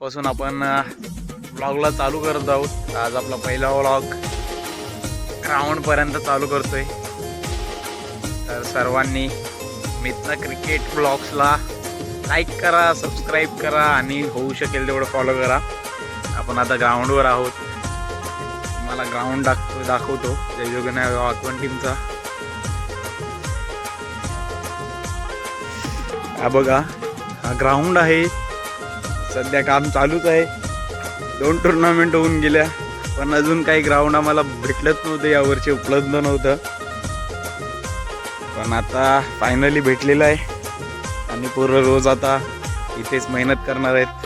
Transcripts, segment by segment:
पासून आपण ब्लॉगला चालू करत आहोत. आज आपला पहिला व्लॉग ग्राउंड पर्यंत चालू करतोय. तर सर्वांनी मित्र क्रिकेट ब्लॉग्सला लाईक करा सबस्क्राईब करा आणि होऊ शकेल तेवढं फॉलो करा. आपण आता ग्राउंडवर आहोत. तुम्हाला ग्राउंड दाख दाखवतो. जयजोगना वाकवण टीमचा हा बघा हा ग्राउंड आहे. सध्या काम चालूच आहे. दोन टुर्नामेंट होऊन गेल्या पण अजून काही ग्राउंड आम्हाला भेटलंच नव्हतं यावर्षी उपलब्ध नव्हतं. पण आता फायनली भेटलेलं आहे. आणि पूर्ण रोज आता इथेच मेहनत करणार आहेत.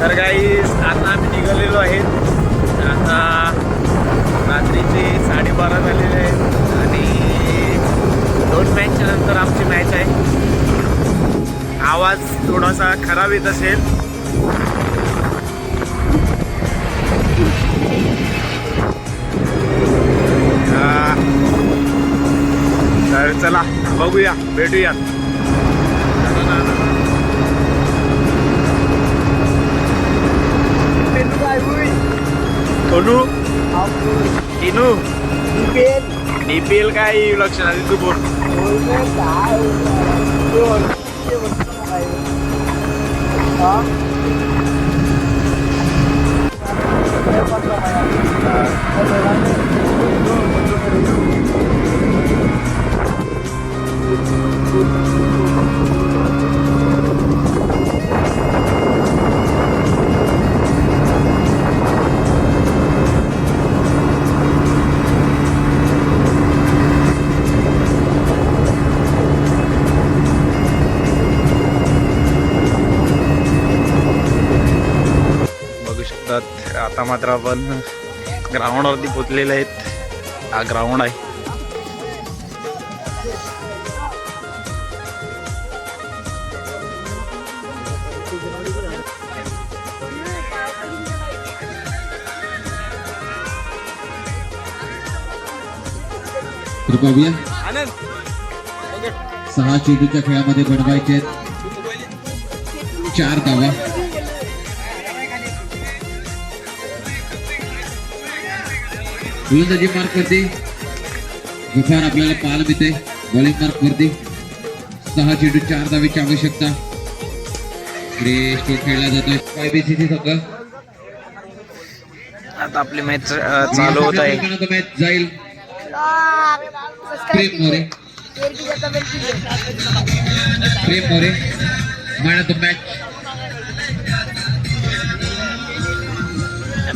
तर काही आता आम्ही निघालेलो आहे थोडासा खराब येत असेल तर चला बघूया भेटूया. सोनू? टिनू? डीपीएल काय लक्ष नाही तू बोल. बघू आता मात्र आपण ग्राउंडवरती पोचलेले आहेत. हा ग्राउंड आहे. सहा चेंडूच्या खेळामध्ये बनवायचे चार धावा. गोलंदाजी मार्क वरती. गुफार आपल्याला पाहायला मिळते. बॉलिंग मार्क वरती. सहा चेंडू चार धावेची आवश्यकता. खेळला जातोय. YBCC संघ आता आपली मॅच चालू होत आहे. मॅच जाईल. Prem More. Prem More. Man of the match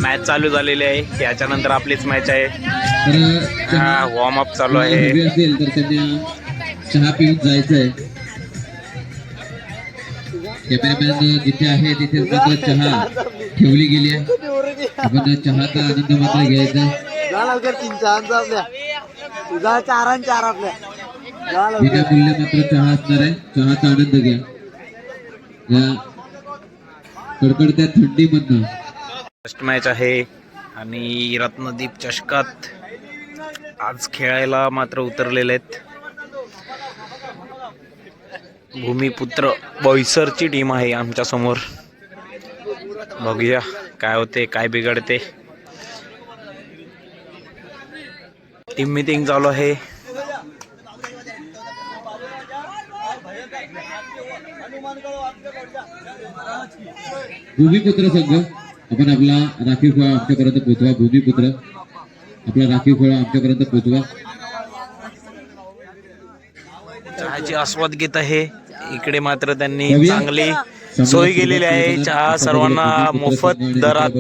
match चालू झालेली आहे. याच्यानंतर आपलीच मॅच आहे. वॉर्म अप चालू आहे. असेल तर त्यांना चहा पिऊन जायचं आहे. कॅमेरामॅन जिथे आहे तिथे मात्र चहा ठेवली गेली आहे. आपण चहाचा आनंद मात्र घ्यायचा. विनामूल्य मात्र चहा असणार आहे. चहाचा आनंद घ्या. या कडकडत्या थंडीमधनं. फर्स्ट मॅच आहे आणि रत्नदीप चषकात आज खेळायला मात्र उतरलेले आहेत. भूमिपुत्र बॉयसरची टीम आहे आमच्यासमोर. बघूया काय होते काय बिघडते. टीम मिटिंग चालू आहे. भूमिपुत्र संघ. आपण आपला राखीव खेळ आमच्यापर्यंत पोहोचवा भूमिपुत्र. आपला राखीव खेळ आमच्यापर्यंत पोहोचवा. चहाची आस्वाद घेत आहे. इकडे मात्र त्यांनी चांगली सोय केलेली आहे. चहा सर्वांना मोफत दरात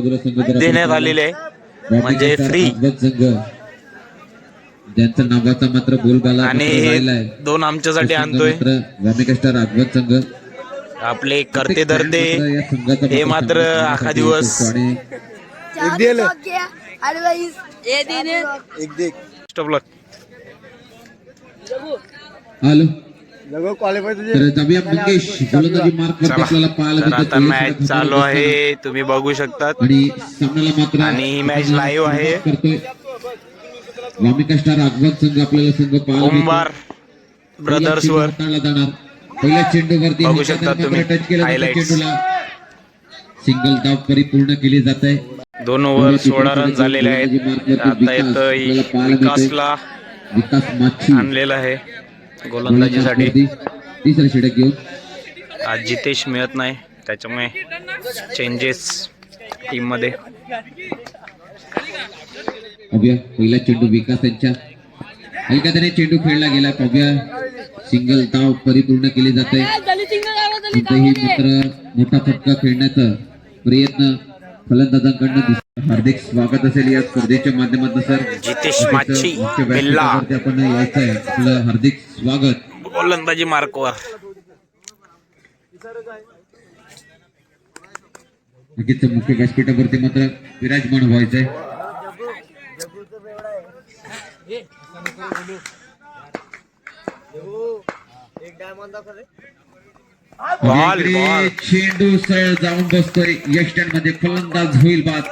देण्यात आलेले आहे. म्हणजे फ्री ज्यांचा नावाचा मात्र बोलबाला आणि हे. दोन आमच्यासाठी आणतोय. वामिकेस्टर राघवत संघ. आपले करते धरते हे मात्र आखा दिवस. आता मॅच चालू आहे. तुम्ही बघू शकतात. आणि सामन्याला मात्र आणि ही मॅच live आहे. संघ आपल्याला संघ. कुंभार ब्रदर्स वर. जाणार. शकता मात्र तुम्ही. टच केलं. चेंडूला. सिंगल धाव परिपूर्ण केली जात आहे. दोन ओव्हर सोळा रन झालेले आहेत. आता विकासला विकास आणलेलं आहे. गोलंदाजीसाठी. वरती तिसरा षटक घेऊन. आज जितेश मिळत नाही. त्याच्यामुळे चेंजेस टीममध्ये पहिला चेंडू विकास यांच्या. हलक्या त्याने चेंडू खेळला गेला पाहूया सिंगल धाव परिपूर्ण केली जाते. कोणताही मात्र मोठा फटका खेळण्याचा प्रयत्न फलंदाजांकडनं दिसतो हार्दिक स्वागत असेल या स्पर्धेच्या माध्यमातून सर. जितेश आपण यायचं आहे आपलं हार्दिक स्वागत. गोलंदाजी मार्कवर. नक्कीच मुख्य व्यासपीठावरती मात्र विराजमान व्हायचंय. चेंडू सरळ जाऊन बसतोय. यशमध्ये फलंदाज होईल बाद.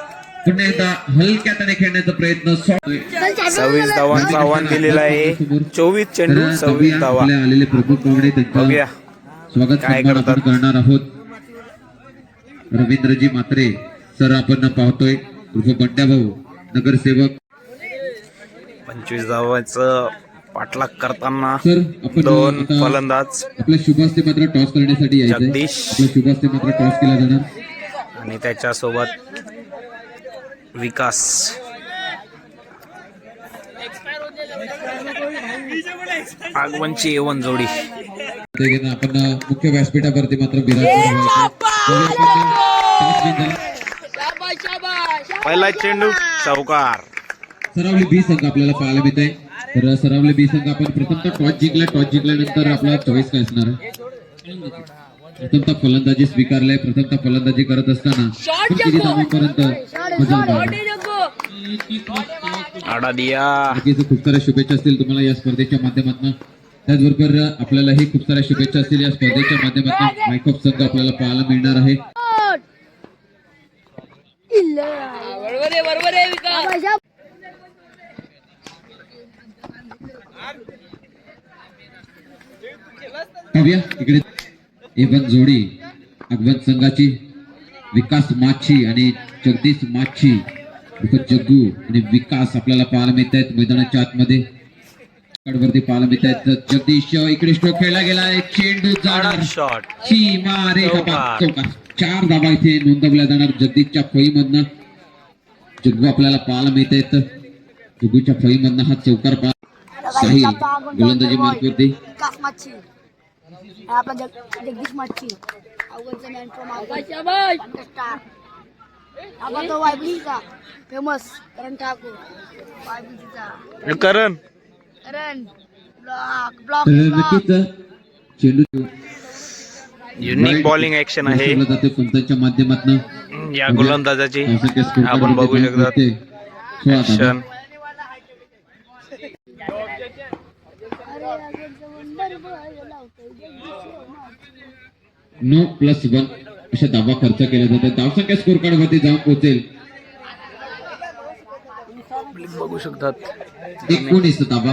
पुन्हा एकदा हलक्या त्याने खेळण्याचा प्रयत्न सोडतोय सव्वीस धावांचं आव्हान दिलेलं आहे. चोवीस चेंडू सव्वीस धावा. आलेले प्रमुख पाहुणे त्यांचं बघूया. स्वागत आपण करतात? करणार आहोत. रवींद्रजी मात्रे सर आपण पाहतोय. उर्फ बंड्या भाऊ नगरसेवक. पंचवीस धावांचं पाठलाग करताना दोन फलंदाज आपल्या शुभास्ते मात्र टॉस करण्यासाठी जगदीश. शुभास्ते मात्र टॉस केला जाणार. आणि त्याच्यासोबत विकास. आगवनची एवन जोडी. आपण मुख्य व्यासपीठावरती मात्र. पहिला चेंडू चौकार. सरावली बी संघ आपल्याला पाहायला मिळत आहे तर सरावली बी संघ आपण प्रथमतः टॉस जिंकला टॉस जिंकल्यानंतर आपला चॉईस काय असणार? प्रथमतः फलंदाजी स्वीकारलाय प्रथमतः फलंदाजी करत असताना किती धावांपर्यंत खूप साऱ्या शुभेच्छा असतील तुम्हाला या स्पर्धेच्या माध्यमातून. त्याचबरोबर आपल्यालाही खूप साऱ्या शुभेच्छा असतील या स्पर्धेच्या माध्यमातून. मायकॉप संघ आपल्याला पाहायला मिळणार आहे. इकडे एवन जोडी अगवत संघाची विकास माच्छी आणि जगदीश माच्छी उर्फ जग्गू आणि विकास आपल्याला पाहायला मिळत आहेत मैदानाच्या आतमध्ये. वरती पाहायला मिळत आहेत जगदीश इकडे स्ट्रोक खेळला गेला चेंडू जाणार. शॉट सीमा रे चौकार. कपात, चौकार चार धाबा इथे नोंदवल्या जाणार जगदीशच्या फळीमधनं. जग्गू आपल्याला पाहायला मिळत आहेत जग्गूच्या फळीमधनं हा चौकार पहा साहिल गोलंदाजी मार्कवरती माच्छी आणि आपला जग जगदीश माच्छी अवघडचं मॅन फ्रॉम शाबाश स्टार आपण तो वायबीचा फेमस करण ठाकूर. वायबीचा करण. करण. ब्लॉक ब्लॉक तर ब्लॉक नक्कीच चेंडू युनिक बॉलिंग ऍक्शन आहे. माध्यमातून. या गोलंदाजाची. आपण बघू शकतात. धाबा. ऍक्शन नो प्लस वन अशा धाबा खर्च केला जातो धावसंख्या स्कोर कार्ड वरती जाऊन पोहोचेल. बघू शकतात. एकोणीस धाबा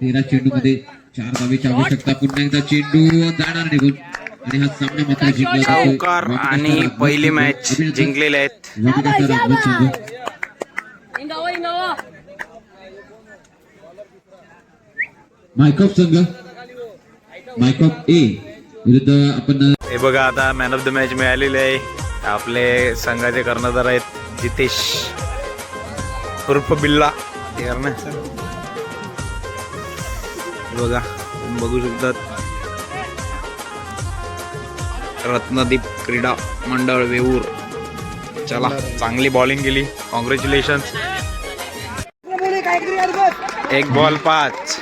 तेरा चेंडू मध्ये चार धावेची आवश्यकता. पुन्हा एकदा चेंडू जाणार निघून. आणि हा सामना मात्र जिंकला आणि पहिली मॅच. जिंकलेले आहेत वामिका सर, अगदी संघ. इंगावा इंगावा मायकॉप संघ मायकॉप ए विरुद्ध आपण हे बघा आता मॅन ऑफ द मॅच मिळालेले आहे. आपले संघाचे कर्णधार आहेत जितेश. उर्फ बिल्ला. बघा बघू शकतात. रत्नदीप क्रीडा मंडळ वेऊर. चला चांगली बॉलिंग केली. कॉंग्रॅच्युलेशन एक बॉल पाच.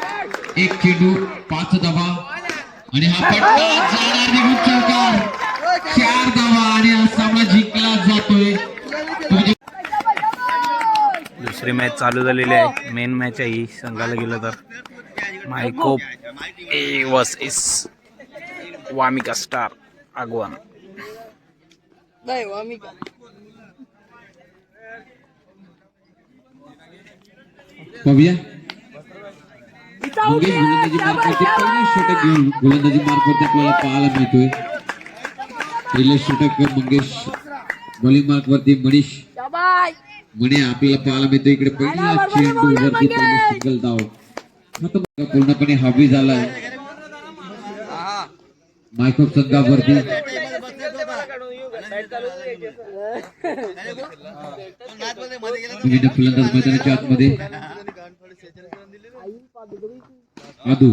एक चेंडू पाच धावा आणि हा पट्टा जाणार निघून चौकार. चार धावा आणि हा सामना जिंकला जातोय. दुसरी मॅच चालू झालेली आहे. मेन मॅच आहे ही. संघाला गेलं तर. मायको ए वस इस वामिका स्टार आगवान वामिका गोलंदाजी मार्कवरती पहिलं षटक घेऊन गोलंदाजी आपल्याला पाहायला मिळतोय. पहिलं षटक मंगेश बॉलिंग मार्कवरती मनीष. शाबाश म्हणे आपल्याला पाहायला मिळतो इकडे पहिला चेंडू वरती पहिलं सिंगल धाव हा बघा पूर्णपणे हवी झालाय. मायकोप संघावरती. विविध फलंदाज मैदानाच्या आतमध्ये. आदू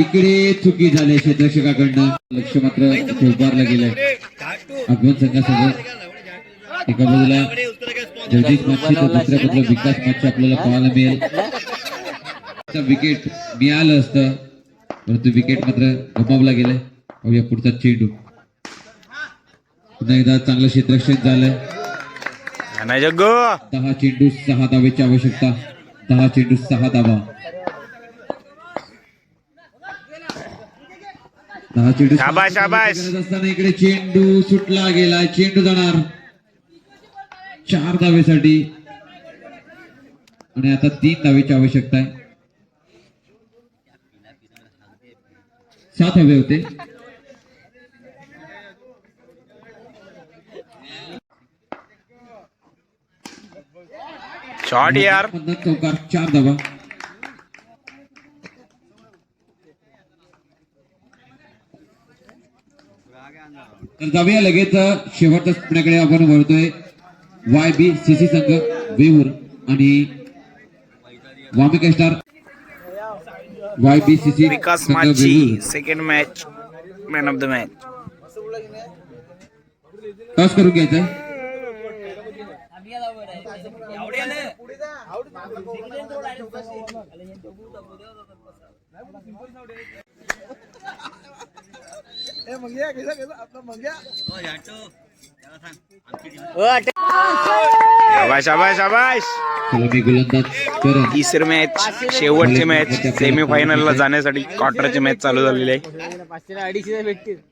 इकडे चुकी झाली क्षेत्ररक्षकाकडनं लक्ष मात्र उभारलं गेलंय. अगवन संघासोबत एका बाजूला जगदीश माच्छी तर दुसऱ्या बाजूला विकास माच्छी आपल्याला पाहायला मिळेल. विकेट मिळालं असतं परंतु विकेट मात्र गमावला गेलाय. पाहूया पुढचा चेंडू. पुन्हा एकदा चांगलं क्षेत्ररक्षण झालंय. दहा चेंडू सहा धावेची आवश्यकता. दहा चेंडू सहा धावा. असताना इकडे चेंडू सुटला गेला चेंडू जाणार. चार धावेसाठी. आणि आता तीन धावेची आवश्यकता आहे. सात हवे होते. शॉट यार. मधनं चौकार चार धावा. तर जाऊया लगेच. शेवटच्या सामन्याकडे आपण वळतोय. वाय बी सी सी संघ वेऊर आणि Vamika star. Y B C C Vikas Veur. Second match man of the match toss करून घ्यायचं. गोलंदाज तिसरी मॅच शेवटची मॅच सेमी फायनल ला जाण्यासाठी क्वार्टरची मॅच चालू झालेली आहे.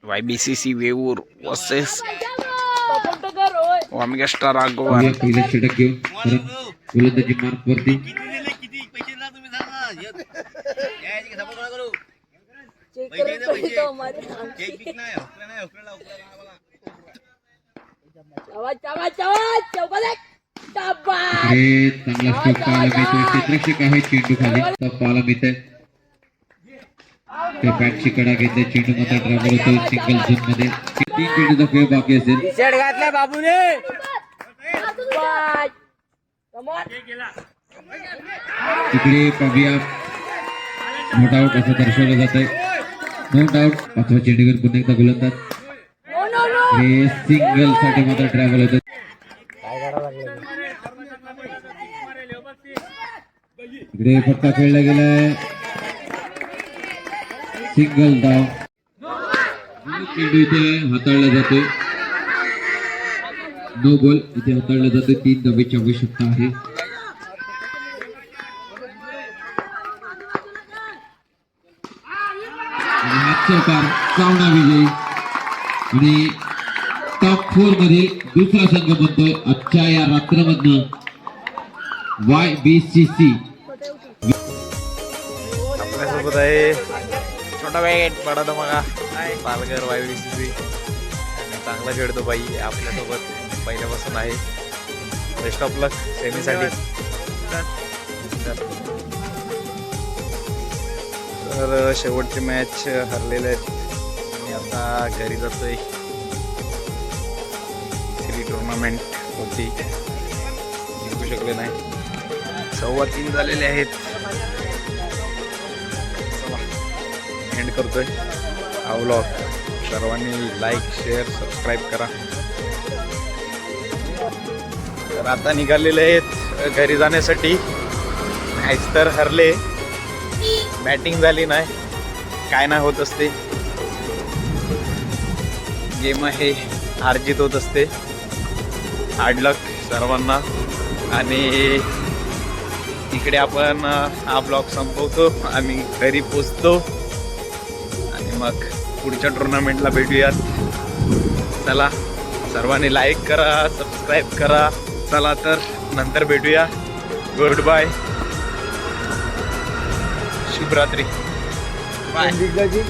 Y B C C Veur versus टकर होय वामिका स्टार आगोवार पाहूया पहिलं षटक घेऊन करण गोलंदाजी मार्क वरती चेक। करतो इथं माझे शाबाश शाबाश शाबाश चौकात एक. शाबाश। हे चांगला स्ट्रोक पाहायला मिळतोय क्षेत्ररक्षक आहे चेंडू खाली तो पाहायला मिळत आहे त्या बॅटची कडा घेतल्या चेंडू मात्र ड्रायव्हर होतो सिंगल झोनमध्ये तीन चेंडूचा खेळ बाकी असेल शाबाश। कमॉन तिकडे पाहूया नोट आउट असं दर्शवलं जात आहे नोट आउट पाचवा चेंडूवर पुन्हा एकदा गोलंदाज. हे सिंगलसाठी मात्र ट्रॅव्हल होतं. इकडे फटका खेळला गेलाय. सिंगल धाव चेंडू इथे हाताळला जातोय नो बॉल इथे हाताळला जातोय तीन धावेची आवश्यकता आहे आणि हा चौकार चावणा विजयी. आणि टॉप फोर मधील दुसरा संघ बनतोय आजच्या या रात्रमधनं वाय बी सी सी आपल्यासोबत आहे. छोटा बॅट बडा धमाका Palghar Y B C C चांगला खेळतो बाई आपल्यासोबत पहिल्यापासून आहे. बेस्ट ऑफ लक सेमीसाठी तर शेवटची मॅच हरलेले आहेत. आणि आता घरी जातोय. तिसरी टुर्नामेंट होती. जिंकू शकले नाही. सव्वा तीन झालेले आहेत. एंड करतोय. हा व्लॉग सर्वांनी लाईक शेअर सबस्क्राईब करा. तर आता निघालेले आहेत घरी जाण्यासाठी. मॅच तर हरले. बॅटिंग झाली नाही. काय नाही होत असते. गेम हे अर्जित होत असते. हार्डलक सर्वांना. आणि इकडे आपण हा ब्लॉग संपवतो आम्ही घरी पोचतो. आणि मग पुढच्या टुर्नामेंटला भेटूयात. चला सर्वांनी लाईक करा सबस्क्राईब करा. चला तर नंतर भेटूया. गुड बाय शुभरात्री बाय. दिग्गजी